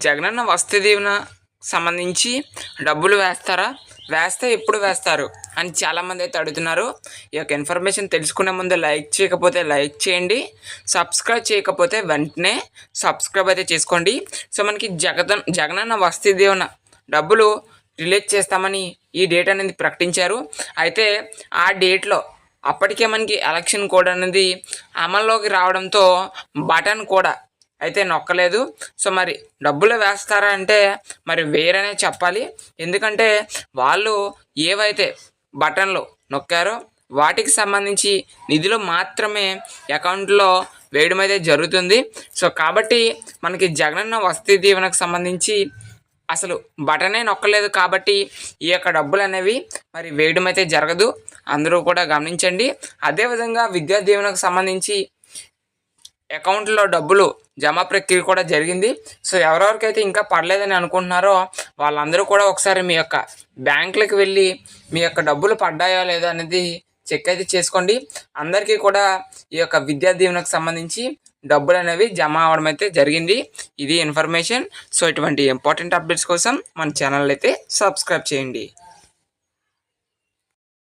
జగనన్న వసతి దీవెన సంబంధించి డబ్బులు వేస్తారా? వేస్తే ఎప్పుడు వేస్తారు? అని చాలామంది అయితే అడుగుతున్నారు. ఈ యొక్క ఇన్ఫర్మేషన్ తెలుసుకునే ముందు లైక్ చేయకపోతే లైక్ చేయండి. సబ్స్క్రైబ్ చేయకపోతే వెంటనే సబ్స్క్రైబ్ అయితే చేసుకోండి. సో మనకి జగదన్ జగనన్న వసతి దీవెన డబ్బులు రిలీజ్ చేస్తామని ఈ డేట్ అనేది ప్రకటించారు. అయితే ఆ డేట్లో అప్పటికే మనకి ఎలక్షన్ కోడ్ అనేది అమల్లోకి రావడంతో బటన్ కూడా అయితే నొక్కలేదు. సో మరి డబ్బులు వేస్తారా అంటే మరి వేరనే చెప్పాలి. ఎందుకంటే వాళ్ళు ఏవైతే బటన్లు నొక్కారో వాటికి సంబంధించి నిధులు మాత్రమే అకౌంట్లో వేయడం అయితే జరుగుతుంది. సో కాబట్టి మనకి జగనన్న వసతి దీవెనకు సంబంధించి అసలు బటనే నొక్కలేదు కాబట్టి ఈ యొక్క డబ్బులు అనేవి మరి వేయడం అయితే జరగదు. అందరూ కూడా గమనించండి. అదేవిధంగా విద్యా దీవెనకు సంబంధించి అకౌంట్లో డబ్బులు జమ ప్రక్రియ కూడా జరిగింది. సో ఎవరెవరికైతే ఇంకా పడలేదని అనుకుంటున్నారో వాళ్ళందరూ కూడా ఒకసారి మీ యొక్క బ్యాంకులకు వెళ్ళి మీ యొక్క డబ్బులు పడ్డాయో లేదో అనేది చెక్ అయితే చేసుకోండి. అందరికీ కూడా ఈ యొక్క విద్యా దీవెనకు సంబంధించి డబ్బులు అనేవి జమ అవడం అయితే జరిగింది. ఇది ఇన్ఫర్మేషన్. సో ఇటువంటి ఇంపార్టెంట్ అప్డేట్స్ కోసం మన ఛానల్ అయితే సబ్స్క్రైబ్ చేయండి.